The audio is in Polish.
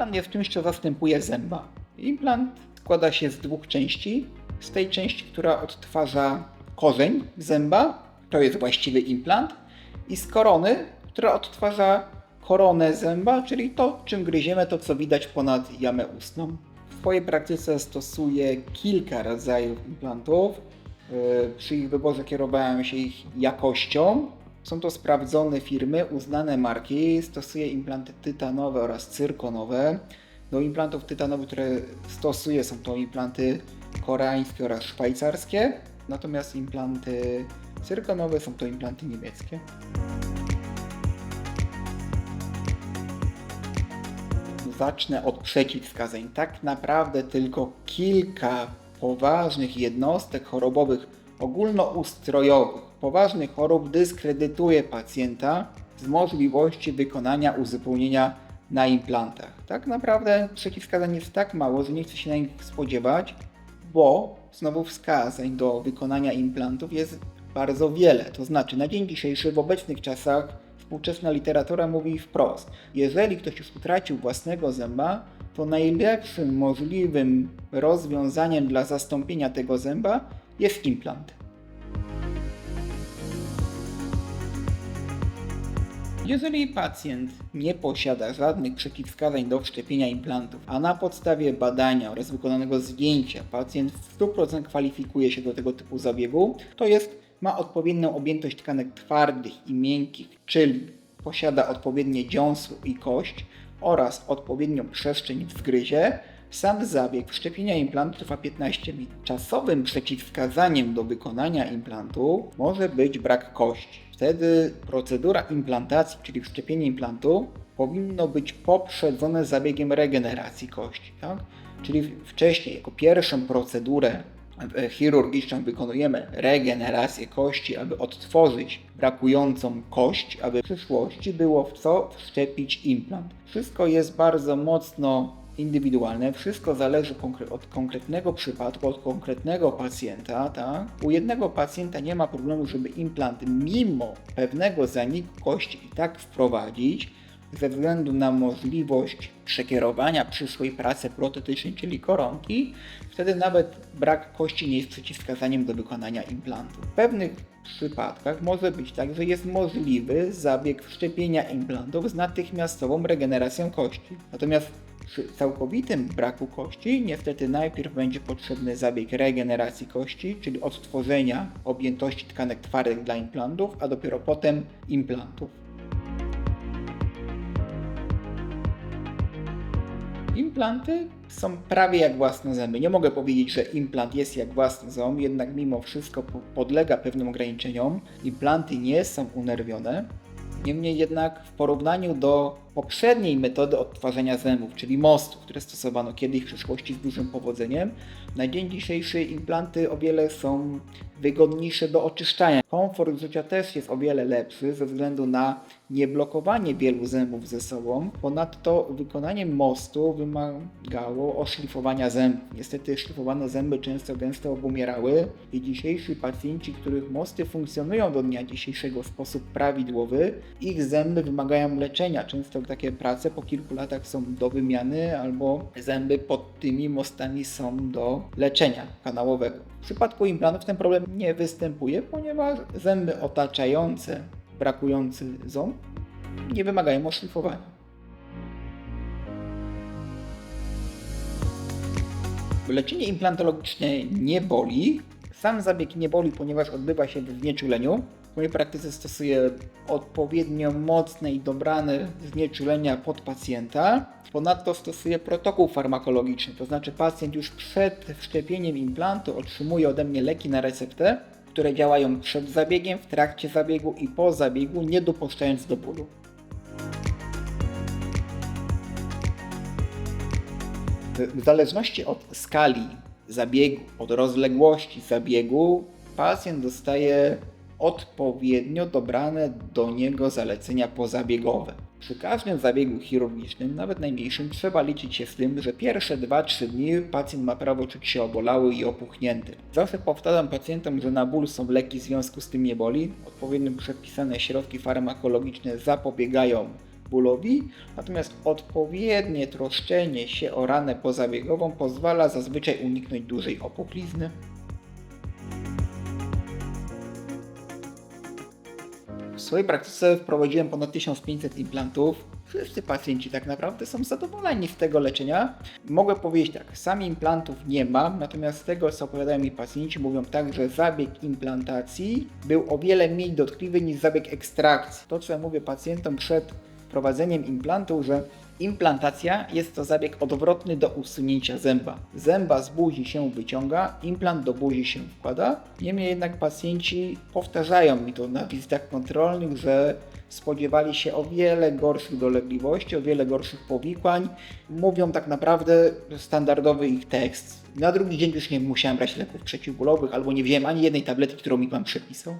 Implant jest czymś, co zastępuje zęba. Implant składa się z dwóch części. Z tej części, która odtwarza korzeń zęba, to jest właściwy implant, i z korony, która odtwarza koronę zęba, czyli to, czym gryziemy, to co widać ponad jamę ustną. W swojej praktyce stosuję kilka rodzajów implantów. Yy, Przy ich wyborze kierowałem się ich jakością. Są to sprawdzone firmy, uznane marki. Stosuję implanty tytanowe oraz cyrkonowe. Do implantów tytanowych, które stosuję, są to implanty koreańskie oraz szwajcarskie. Natomiast implanty cyrkonowe są to implanty niemieckie. Zacznę od przeciwwskazań. Tak naprawdę tylko kilka poważnych jednostek chorobowych ogólnoustrojowych, poważnych chorób dyskredytuje pacjenta z możliwości wykonania uzupełnienia na implantach. Tak naprawdę przeciwwskazań jest tak mało, że nie chcę się na nich spodziewać, bo znowu wskazań do wykonania implantów jest bardzo wiele. To znaczy, na dzień dzisiejszy, w obecnych czasach, współczesna literatura mówi wprost: jeżeli ktoś już utracił własnego zęba, to najlepszym możliwym rozwiązaniem dla zastąpienia tego zęba jest implant. Jeżeli pacjent nie posiada żadnych przeciwwskazań do wszczepienia implantów, a na podstawie badania oraz wykonanego zdjęcia pacjent w 100% kwalifikuje się do tego typu zabiegu, to jest, ma odpowiednią objętość tkanek twardych i miękkich, czyli posiada odpowiednie dziąsło i kość oraz odpowiednią przestrzeń w zgryzie, sam zabieg wszczepienia implantu trwa 15 minut. Czasowym przeciwwskazaniem do wykonania implantu może być brak kości. Wtedy procedura implantacji, czyli wszczepienie implantu, powinno być poprzedzone zabiegiem regeneracji kości. Tak? Czyli wcześniej, jako pierwszą procedurę chirurgiczną wykonujemy regenerację kości, aby odtworzyć brakującą kość, aby w przyszłości było w co wszczepić implant. Wszystko jest bardzo mocno indywidualne, wszystko zależy od konkretnego przypadku, od konkretnego pacjenta. Tak? U jednego pacjenta nie ma problemu, żeby implant mimo pewnego zaniku kości i tak wprowadzić, ze względu na możliwość przekierowania przyszłej pracy protetycznej, czyli koronki, wtedy nawet brak kości nie jest przeciwwskazaniem do wykonania implantu. W pewnych przypadkach może być tak, że jest możliwy zabieg wszczepienia implantów z natychmiastową regeneracją kości. Natomiast przy całkowitym braku kości niestety najpierw będzie potrzebny zabieg regeneracji kości, czyli odtworzenia objętości tkanek twardych dla implantów, a dopiero potem implantów. Implanty są prawie jak własne zęby. Nie mogę powiedzieć, że implant jest jak własny ząb, jednak mimo wszystko po- podlega pewnym ograniczeniom. Implanty nie są unerwione. Niemniej jednak w porównaniu do poprzedniej metody odtwarzania zębów, czyli mostów, które stosowano kiedyś w przeszłości z dużym powodzeniem, na dzień dzisiejszy implanty o wiele są wygodniejsze do oczyszczania. Komfort życia też jest o wiele lepszy ze względu na nieblokowanie wielu zębów ze sobą. Ponadto wykonanie mostu wymagało oszlifowania zębów. Niestety szlifowane zęby często gęsto obumierały i dzisiejsi pacjenci, których mosty funkcjonują do dnia dzisiejszego w sposób prawidłowy, ich zęby wymagają leczenia. Często takie prace po kilku latach są do wymiany albo zęby pod tymi mostami są do leczenia kanałowego. W przypadku implantów ten problem nie występuje, ponieważ zęby otaczające brakujący ząb nie wymagają oszlifowania. Leczenie implantologiczne nie boli. Sam zabieg nie boli, ponieważ odbywa się w znieczuleniu. W mojej praktyce stosuję odpowiednio mocne i dobrane znieczulenia pod pacjenta. Ponadto stosuję protokół farmakologiczny, to znaczy pacjent już przed wszczepieniem implantu otrzymuje ode mnie leki na receptę, które działają przed zabiegiem, w trakcie zabiegu i po zabiegu, nie dopuszczając do bólu. W zależności od skali zabiegu, od rozległości zabiegu, pacjent dostaje odpowiednio dobrane do niego zalecenia pozabiegowe. Przy każdym zabiegu chirurgicznym, nawet najmniejszym, trzeba liczyć się z tym, że pierwsze 2-3 dni pacjent ma prawo czuć się obolały i opuchnięty. Zawsze powtarzam pacjentom, że na ból są leki, w związku z tym nie boli. Odpowiednio przepisane środki farmakologiczne zapobiegają bólowi, natomiast odpowiednie troszczenie się o ranę pozabiegową pozwala zazwyczaj uniknąć dużej opuchlizny. W swojej praktyce wprowadziłem ponad 1500 implantów. Wszyscy pacjenci tak naprawdę są zadowoleni z tego leczenia. Mogę powiedzieć tak, sam implantów nie mam, natomiast z tego co opowiadają mi pacjenci, mówią tak, że zabieg implantacji był o wiele mniej dotkliwy niż zabieg ekstrakcji. To co ja mówię pacjentom przed wprowadzeniem implantu, że implantacja jest to zabieg odwrotny do usunięcia zęba. Zęba z buzi się wyciąga, implant do buzi się wkłada. Niemniej jednak pacjenci powtarzają mi to na wizytach kontrolnych, że spodziewali się o wiele gorszych dolegliwości, o wiele gorszych powikłań. Mówią tak naprawdę standardowy ich tekst. Na drugi dzień już nie musiałem brać leków przeciwbólowych albo nie wziąłem ani jednej tabletki, którą mi pan przepisał.